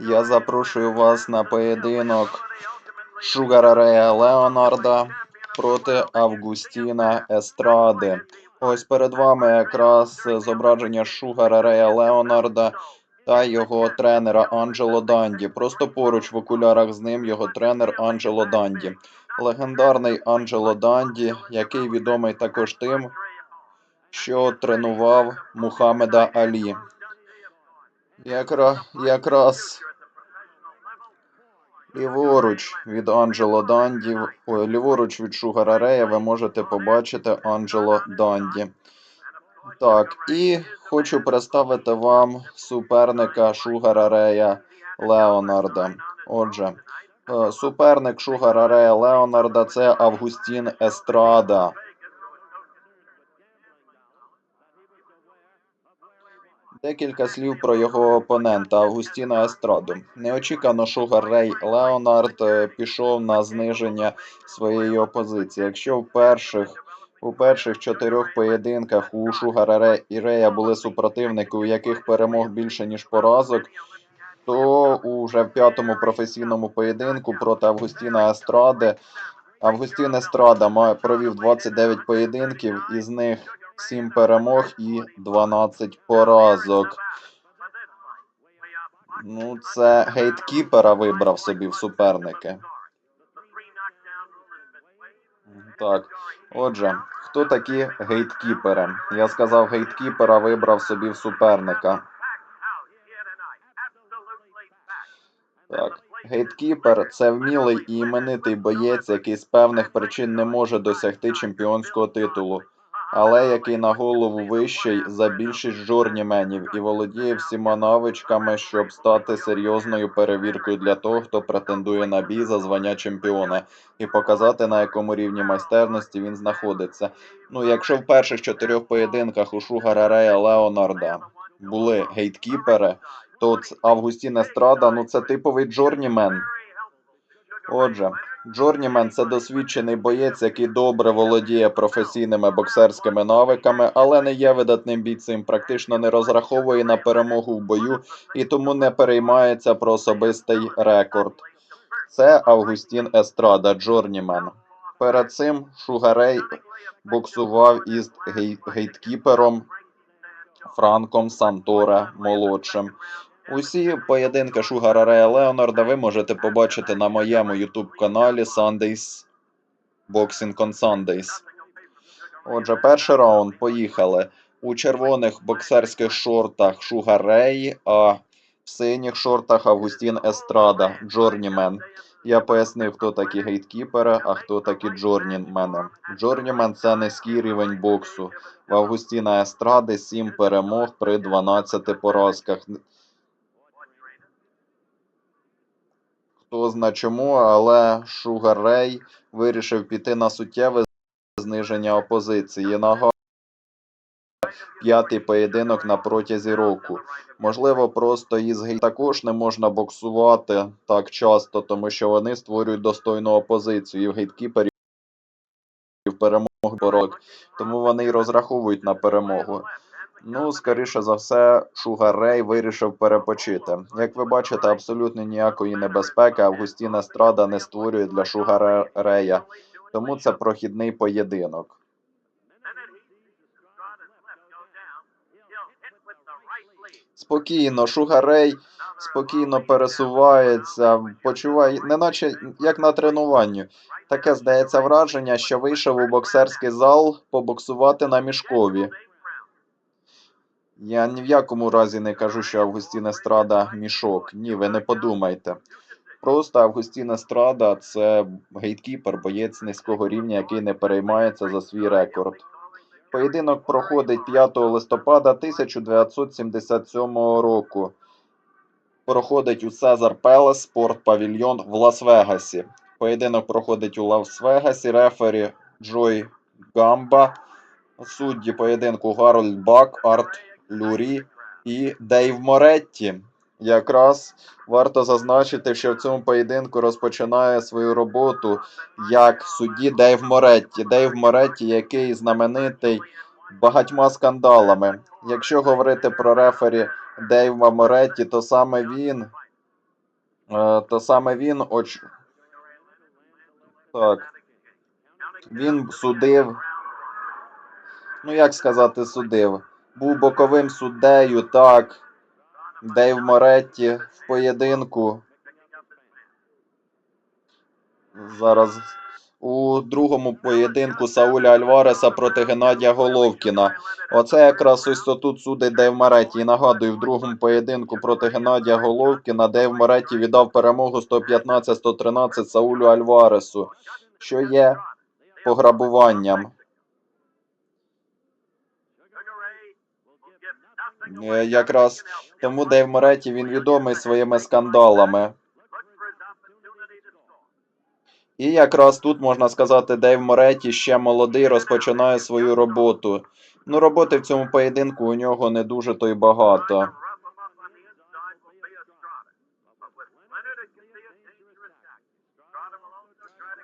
Я запрошую вас на поєдинок Шугара Рея Леонарда проти Августіна Естради. Ось перед вами якраз зображення Шугара Рея Леонарда та його тренера Анджело Данді. Просто поруч в окулярах з ним його тренер Анджело Данді. Легендарний Анджело Данді, який відомий також тим, що тренував Мухаммеда Алі. Якра... Якраз ліворуч від Анджело Данді, ой, ліворуч від Шугара Рея ви можете побачити Анджело Данді. Так, і хочу представити вам суперника Шугара Рея Леонарда. Отже, е, суперник Шугара Рея Леонарда це Августін Естрада. Декілька слів про його опонента Августіна Естраду. Неочікано Шугар Рей Леонард е, пішов на зниження своєї опозиції. Якщо в перших у перших чотирьох поєдинках у Шугара і Рея були супротивники, у яких перемог більше ніж поразок, то уже в п'ятому професійному поєдинку проти Августіна Естради Августін Естрада провів 29 поєдинків, із них 7 перемог і 12 поразок. Ну, це гейткіпера вибрав собі в суперники. Так, отже, хто такі гейткіпери? Я сказав, гейткіпера вибрав собі в суперника. Так, гейткіпер це вмілий і іменитий боєць, який з певних причин не може досягти чемпіонського титулу, але який на голову вищий за більшість жорніменів і володіє всіма навичками, щоб стати серйозною перевіркою для того, хто претендує на бій за звання чемпіона, і показати на якому рівні майстерності він знаходиться. Ну, якщо в перших чотирьох поєдинках у Шугара Рея Леонарда були гейткіпери, то Августін Естрада, ну це типовий джорнімен. Отже, Джорнімен це досвідчений боєць, який добре володіє професійними боксерськими навиками, але не є видатним бійцем, практично не розраховує на перемогу в бою і тому не переймається про особистий рекорд. Це Августін Естрада, Джорнімен. Перед цим Шугарей боксував із гей- гейткіпером Франком Санторе молодшим. Усі поєдинки Шугара Рея Леонарда ви можете побачити на моєму YouTube каналі Sundays Boxing on Sundays. Отже, перший раунд поїхали. У червоних боксерських шортах Шугар Рей, а в синіх шортах Августін Естрада, Джорнімен. Я пояснив, хто такі гейткіпери, а хто такі джорнімени. Джорнімен це низький рівень боксу. В Августіна Естради 7 перемог при 12 поразках. Хто зна чому, але Шугар Рей вирішив піти на суттєве зниження опозиції. Нагадую, п'ятий поєдинок на протязі року. Можливо, просто із гей також не можна боксувати так часто, тому що вони створюють достойну опозицію. І в гейткіперів перемог боротьб. Тому вони й розраховують на перемогу. Ну, скоріше за все, Шугар Рей вирішив перепочити. Як ви бачите, абсолютно ніякої небезпеки Августіна Страда не створює для Шугара Рея. Тому це прохідний поєдинок. Спокійно, Шугарей спокійно пересувається, почуває, неначе як на тренуванні. Таке здається враження, що вийшов у боксерський зал побоксувати на мішкові. Я ні в якому разі не кажу, що Августін Естрада мішок. Ні, ви не подумайте. Просто Августін Естрада це гейткіпер, боєць низького рівня, який не переймається за свій рекорд. Поєдинок проходить 5 листопада 1977 року. Проходить у Цезар Пелес Спорт Павільйон в Лас-Вегасі. Поєдинок проходить у Лас-Вегасі. Рефері Джой Гамба. Судді поєдинку Гарольд Бак, Арт Люрі і Дейв Моретті. Якраз варто зазначити, що в цьому поєдинку розпочинає свою роботу як судді Дейв Моретті. Дейв Моретті, який знаменитий багатьма скандалами. Якщо говорити про рефері Дейва Моретті, то саме він. е, То саме він оч... Так. Він судив. Ну, як сказати, судив. Був боковим суддею, так. Дейв Моретті в поєдинку. Зараз у другому поєдинку Сауля Альвареса проти Геннадія Головкіна. Оце якраз ось тут судить Дейв Моретті. І нагадую, в другому поєдинку проти Геннадія Головкіна Дейв Моретті віддав перемогу 115-113 Саулю Альваресу, що є пограбуванням. Якраз тому Дейв Моретті він відомий своїми скандалами. І якраз тут можна сказати, Дейв Моретті ще молодий, розпочинає свою роботу. Ну, роботи в цьому поєдинку у нього не дуже то й багато.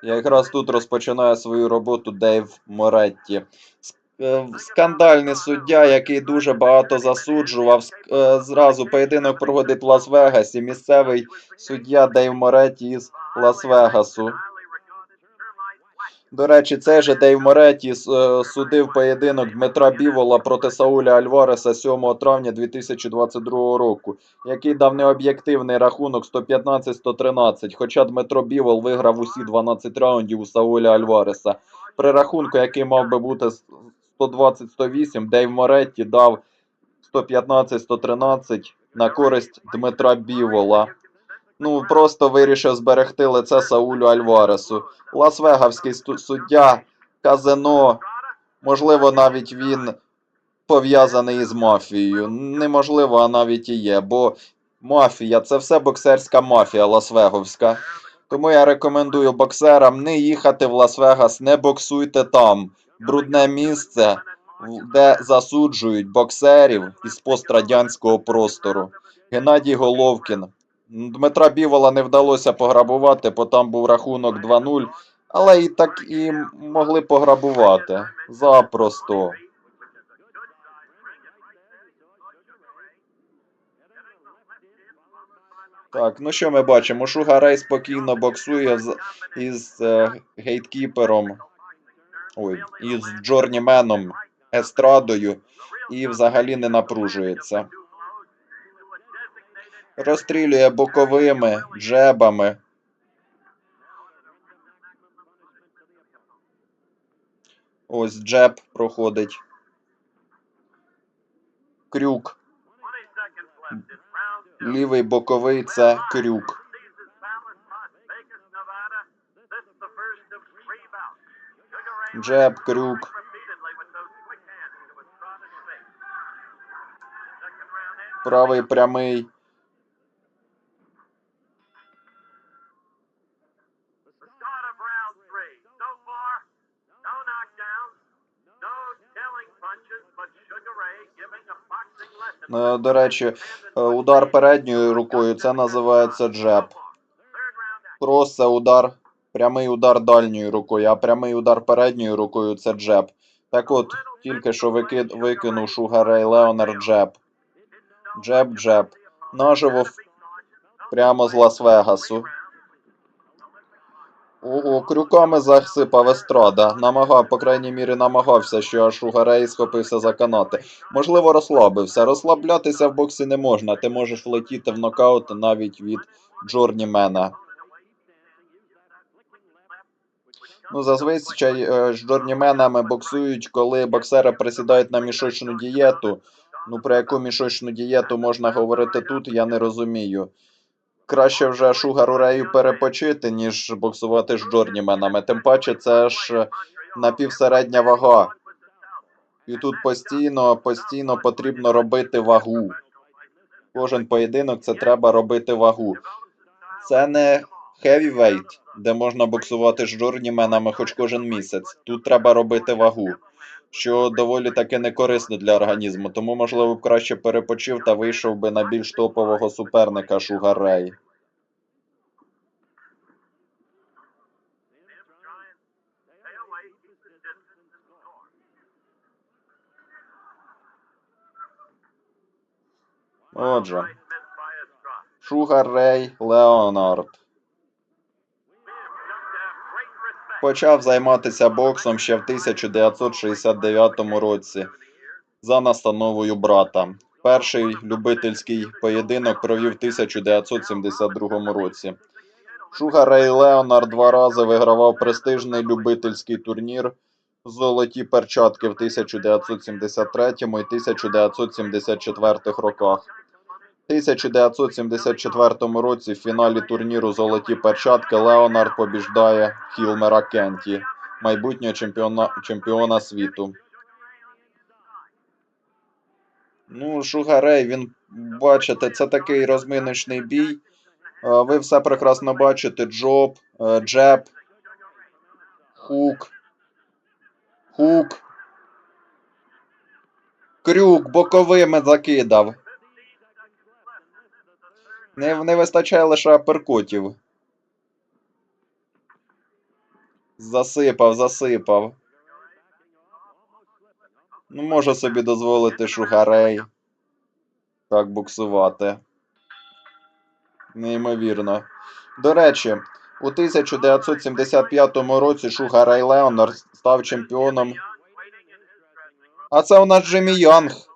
Якраз тут розпочинає свою роботу Дейв Моретті. Е, Скандальний суддя, який дуже багато засуджував. Е, Зразу поєдинок проводить в Лас-Вегасі. Місцевий суддя Дейв Моретті із Лас-Вегасу. До речі, цей же Дейв Моретті е, судив поєдинок Дмитра Бівола проти Сауля Альвареса 7 травня 2022 року, який дав необ'єктивний рахунок 115-113, хоча Дмитро Бівол виграв усі 12 раундів у Сауля Альвареса. При рахунку, який мав би бути 120-108, Дейв Моретті дав 115-113 на користь Дмитра Бівола. Ну, просто вирішив зберегти лице Саулю Альваресу. Лас-Вегавський суддя, казино, можливо, навіть він пов'язаний із мафією. Неможливо, а навіть і є, бо мафія це все боксерська мафія Лас-Веговська. Тому я рекомендую боксерам не їхати в Лас-Вегас, не боксуйте там. Брудне місце, де засуджують боксерів із пострадянського простору. Геннадій Головкін. Дмитра Бівола не вдалося пограбувати, бо там був рахунок 2-0, але і так і могли пограбувати. Запросто. Так, ну що ми бачимо? Шуга Рей спокійно боксує з, із е, гейткіпером. Ой, із Джорніменом Естрадою і взагалі не напружується. Розстрілює боковими джебами. Ось джеб проходить. Крюк. Лівий боковий це крюк. Джеб, крюк. Правий прямий. Е, До речі, е, удар передньою рукою це називається джеб. Крос це удар, прямий удар дальньою рукою, а прямий удар передньою рукою це джеб. Так от, тільки що викид, викинув Шуга Рей Леонард джеб. Джеб, джеб. Наживо прямо з Лас-Вегасу. Ого, крюками засипав естрада. Намагав, по крайній мірі, намагався, що аж Шуга Рей схопився за канати. Можливо, розслабився. Розслаблятися в боксі не можна. Ти можеш влетіти в нокаут навіть від Джорнімена. Ну, зазвичай е, з джорніменами боксують, коли боксери присідають на мішочну дієту. Ну, про яку мішочну дієту можна говорити тут, я не розумію. Краще вже Шугару Рею перепочити, ніж боксувати з джорніменами. Тим паче, це ж напівсередня вага. І тут постійно, постійно потрібно робити вагу. Кожен поєдинок це треба робити вагу. Це не heavyweight, де можна боксувати з джорніменами хоч кожен місяць. Тут треба робити вагу, що доволі таки не корисно для організму. Тому, можливо, краще перепочив та вийшов би на більш топового суперника Шугар Рей. Отже, Шугар Рей Леонард. Почав займатися боксом ще в 1969 році за настановою брата. Перший любительський поєдинок провів в 1972 році. Шугар Рей Леонард два рази вигравав престижний любительський турнір Золоті перчатки в 1973 і 1974 роках. В 1974 році в фіналі турніру Золоті перчатки Леонард побіждає Хілмера Кенті, майбутнього чемпіона, чемпіона світу. Ну, Шугарей, він, бачите, це такий розминочний бій. Ви все прекрасно бачите: джоб, е, джеб, хук, хук, крюк, боковими закидав. Не, не вистачає лише аперкотів. Засипав, засипав. Ну, може собі дозволити шугарей. Так буксувати. Неймовірно. До речі, у 1975 році Шугарей Леонард став чемпіоном. А це у нас Джиммі Янг.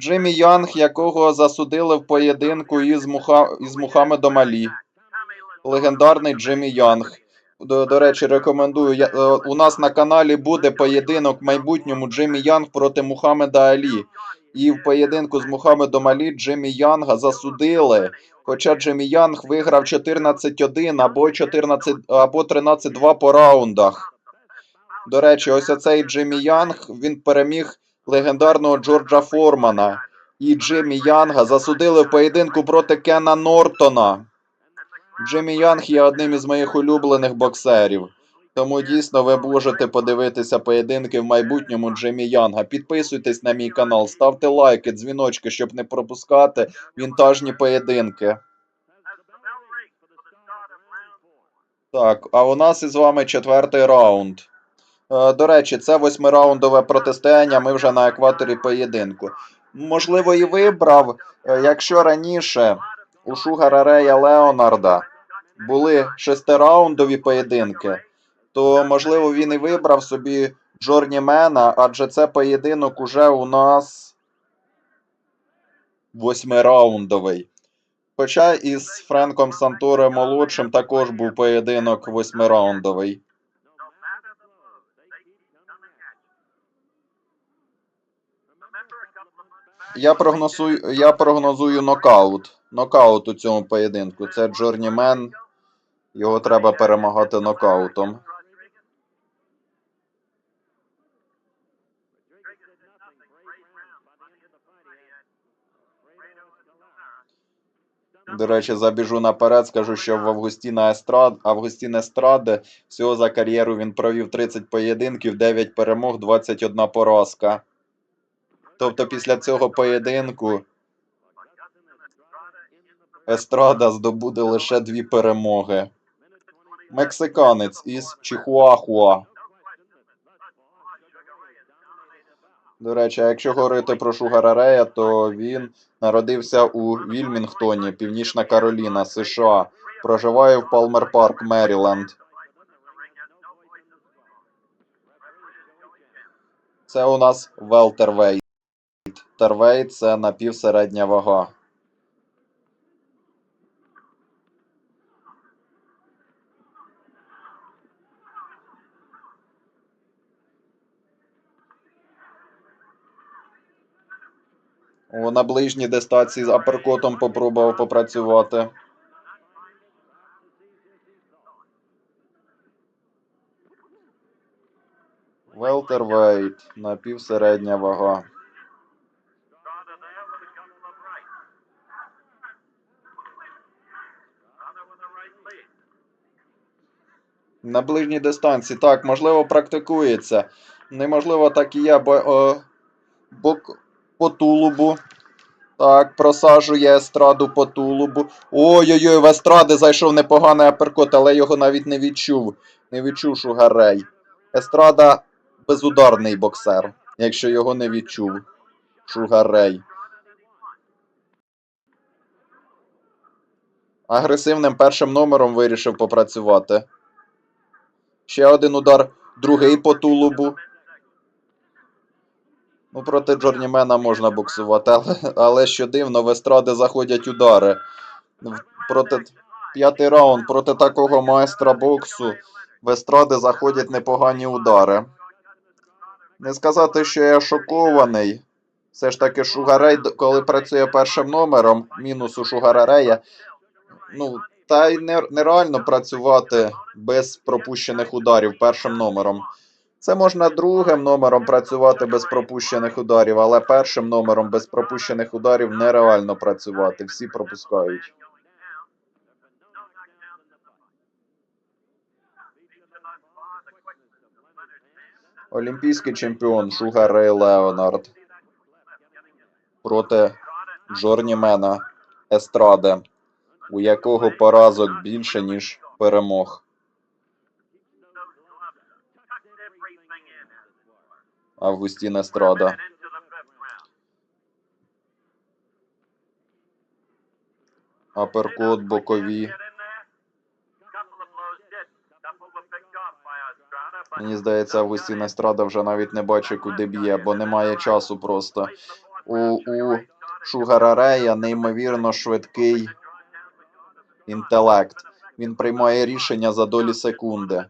Джиммі Янг, якого засудили в поєдинку із, Муха... із Мухаммедом Алі. Легендарний Джиммі Янг. До, до речі, рекомендую. Я, е, у нас на каналі буде поєдинок в майбутньому Джиммі Янг проти Мухаммеда Алі. І в поєдинку з Мухаммедом Алі Джиммі Янга засудили. Хоча Джиммі Янг виграв 14-1 або 14 або 13-2 по раундах. До речі, ось оцей Джиммі Янг він переміг легендарного Джорджа Формана. І Джиммі Янга засудили в поєдинку проти Кена Нортона. Джиммі Янг є одним із моїх улюблених боксерів. Тому дійсно ви можете подивитися поєдинки в майбутньому Джиммі Янга. Підписуйтесь на мій канал, ставте лайки, дзвіночки, щоб не пропускати вінтажні поєдинки. Так, а у нас із вами четвертий раунд. Е, До речі, це восьмираундове протистояння. Ми вже на екваторі поєдинку. Можливо, і вибрав, е, якщо раніше у Шугара Рея Леонарда були шестираундові поєдинки, то можливо він і вибрав собі Джорнімена, адже це поєдинок уже у нас восьмираундовий. Хоча із Френком Санторе молодшим також був поєдинок восьмираундовий. Я прогнозую, я прогнозую нокаут. Нокаут у цьому поєдинку. Це Джорнімен. Його треба перемагати нокаутом. До речі, забіжу наперед, скажу, що в Августіна Естрад, Августін Естраде всього за кар'єру він провів 30 поєдинків, 9 перемог, 21 поразка. Тобто після цього поєдинку Естрада здобуде лише дві перемоги. Мексиканець із Чихуахуа. До речі, якщо говорити про Шугара Рея, то він народився у Вільмінгтоні, Північна Кароліна, США. Проживає в Палмер Парк, Меріленд. Це у нас велтервейт. Тервейт це напівсередня вага. О, на ближній дистанції з аперкотом попробував попрацювати. Велтервейт, напівсередня вага. На ближній дистанції. Так, можливо, практикується. Неможливо, так і є, бо о, бок по тулубу. Так, просаджує естраду по тулубу. Ой-ой-ой, в естради зайшов непоганий аперкот, але його навіть не відчув. Не відчув Шугарей. Естрада безударний боксер, якщо його не відчув. Шугарей. Агресивним першим номером вирішив попрацювати. Ще один удар, другий по тулубу. Ну, проти Джорнімена можна боксувати, але, але що дивно, в естради заходять удари. Проти п'ятий раунд, проти такого майстра боксу в естради заходять непогані удари. Не сказати, що я шокований. Все ж таки, Шугарей, коли працює першим номером, мінус у Шугарарея, ну, та й нереально працювати без пропущених ударів першим номером. Це можна другим номером працювати без пропущених ударів, але першим номером без пропущених ударів нереально працювати. Всі пропускають. Олімпійський чемпіон Шугар Рей Леонард проти Джорнімена Естраде, у якого поразок більше, ніж перемог. Августін Естрада. Аперкот, бокові. Мені здається, Августін Естрада вже навіть не бачить, куди б'є, бо немає часу просто. У, у Шугара Рея неймовірно швидкий інтелект. Він приймає рішення за долі секунди.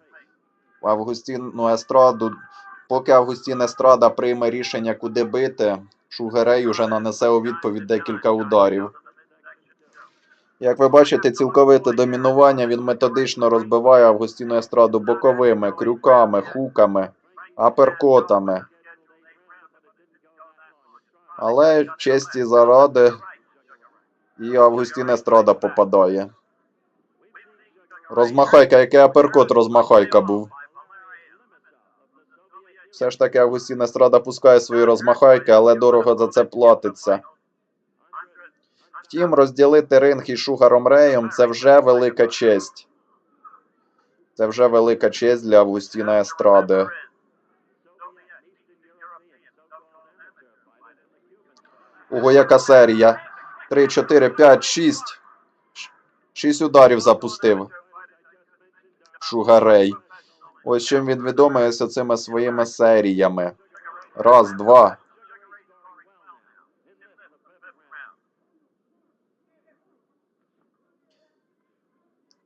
Августіну Естраду, поки Августін Естрада прийме рішення, куди бити, Шугарей уже нанесе у відповідь декілька ударів. Як ви бачите, цілковите домінування він методично розбиває Августіну Естраду боковими, крюками, хуками, аперкотами. Але честі заради і Августін Естрада попадає. Розмахайка, який аперкот розмахайка був. Все ж таки Августін Естрада пускає свої розмахайки, але дорого за це платиться. Втім, розділити ринг із Шугаром Реєм це вже велика честь. Це вже велика честь для Августіна Естради. Ого, яка серія. 3, 4, 5, 6. 6 ударів запустив. Шугарей. Ось чим він відомий ось цими своїми серіями. Раз, два.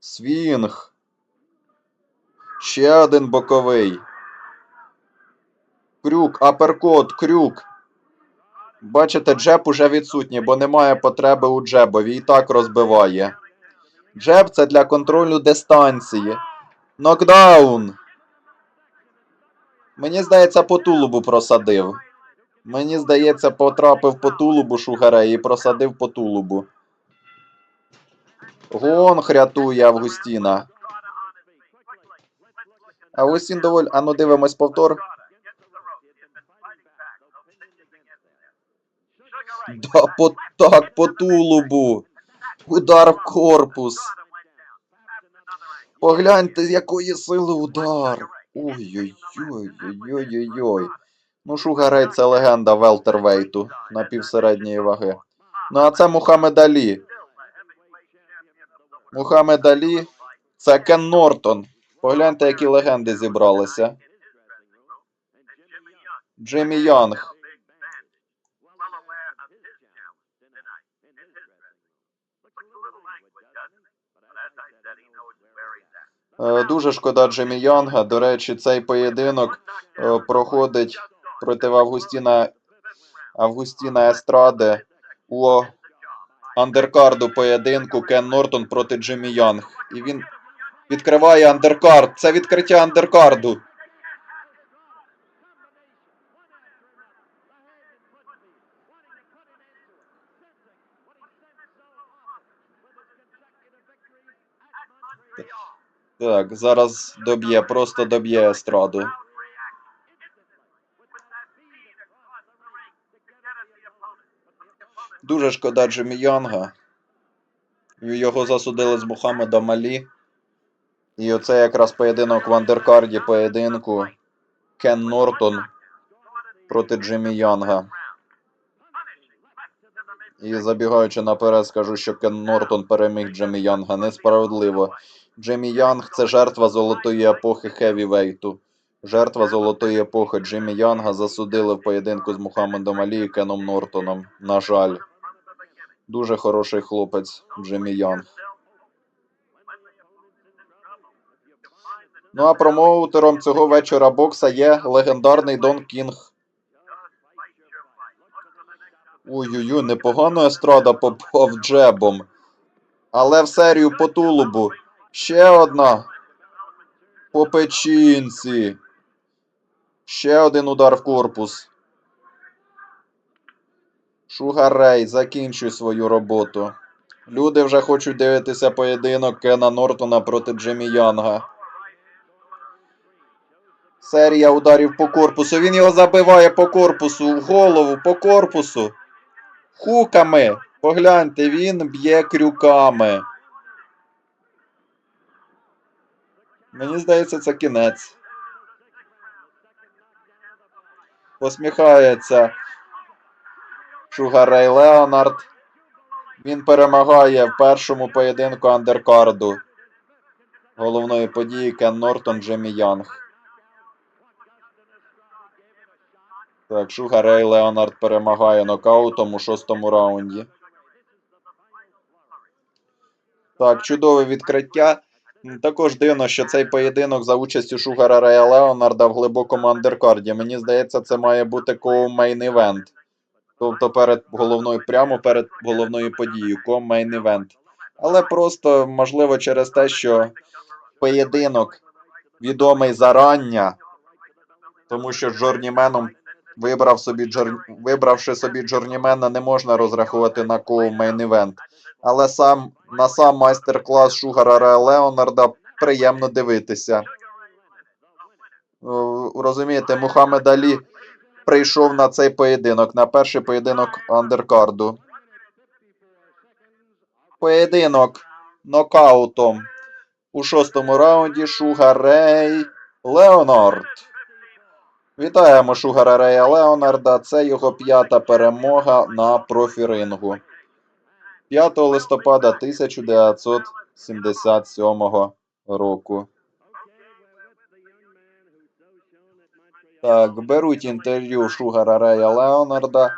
Свінг. Ще один боковий. Крюк, аперкот, крюк. Бачите, джеб уже відсутній, бо немає потреби у джебові. І так розбиває. Джеб це для контролю дистанції. Нокдаун. Мені здається, по тулубу просадив. Мені здається, потрапив по тулубу Шугарей і просадив по тулубу. Гонг рятує Августіна. Августін доволі. А ну дивимось повтор. Да, по, так, по тулубу. Удар в корпус. Погляньте, з якої сили удар. Ой-ой-ой-ой-ой-ой. Ну, Шугарей це легенда велтервейту на півсередньої ваги. Ну, а це Мухаммед Алі. Мухаммед Алі це Кен Нортон. Погляньте, які легенди зібралися. Джиммі Янг. Дуже шкода Джемі Янга. До речі, цей поєдинок е, проходить проти Августіна, Августіна Естради у андеркарду поєдинку Кен Нортон проти Джимі Янг. І він відкриває андеркард. Це відкриття андеркарду. Так, зараз доб'є, просто доб'є естраду. Дуже шкода Джиммі Янга. Його засудили з Мухаммедом Алі. І оце якраз поєдинок в андеркарді поєдинку Кен Нортон проти Джиммі Янга. І забігаючи наперед, скажу, що Кен Нортон переміг Джемі Янга несправедливо. Джемі Янг це жертва золотої епохи хевівейту. Жертва золотої епохи Джиммі Янга засудили в поєдинку з Мухаммедом Алі і Кеном Нортоном. На жаль. Дуже хороший хлопець Джиммі Янг. Ну а промоутером цього вечора бокса є легендарний Дон Кінг. Ой-ой-ой, непогано естрада попав джебом. Але в серію по тулубу. Ще одна. По печінці. Ще один удар в корпус. Шугар Рей, закінчуй свою роботу. Люди вже хочуть дивитися поєдинок Кена Нортона проти Джиммі Янга. Серія ударів по корпусу. Він його забиває по корпусу, в голову, по корпусу. Хуками. Погляньте, він б'є крюками. Мені здається, це кінець. Посміхається Шугарей Леонард. Він перемагає в першому поєдинку андеркарду головної події Кен Нортон Джемі Янг. Так, Шугарей Леонард перемагає нокаутом у шостому раунді. Так, чудове відкриття. Також дивно, що цей поєдинок за участю Шугара Рея Леонарда в глибокому андеркарді. Мені здається, це має бути коу-мейн івент. Тобто перед головною, прямо перед головною подією, ком-мейн івент. Але просто, можливо, через те, що поєдинок відомий зарання, тому що Джорніменом вибрав собі Джор... вибравши собі Джорнімена, не можна розраховувати на коу-мейн івент. Але сам на сам майстер-клас Шугара Леонарда приємно дивитися. Розумієте, Мухаммед Алі прийшов на цей поєдинок, на перший поєдинок андеркарду. Поєдинок нокаутом у шостому раунді Шугар Рей Леонард. Вітаємо Шугара Рея Леонарда. Це його п'ята перемога на профірингу. 5 листопада 1977 року. Так, беруть інтерв'ю Шугара Рея Леонарда.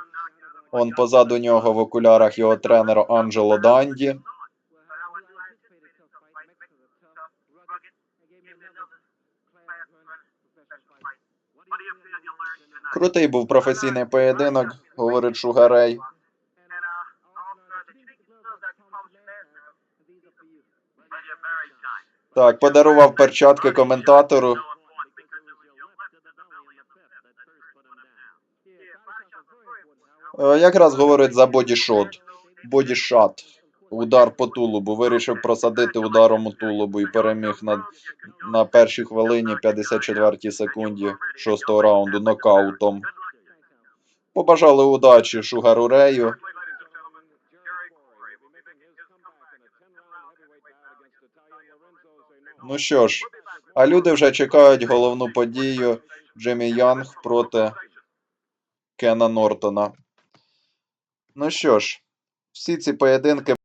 Он позаду нього в окулярах його тренер Анджело Данді. Крутий був професійний поєдинок, говорить Шугарей. Так, подарував перчатки коментатору. Е, Якраз говорить за бодішот. Бодішат. Удар по тулубу. Вирішив просадити ударом у тулубу і переміг на, на першій хвилині 54 секунді шостого раунду нокаутом. Побажали удачі Шугару Рею. Ну що ж, а люди вже чекають головну подію Джиммі Янг проти Кена Нортона. Ну що ж, всі ці поєдинки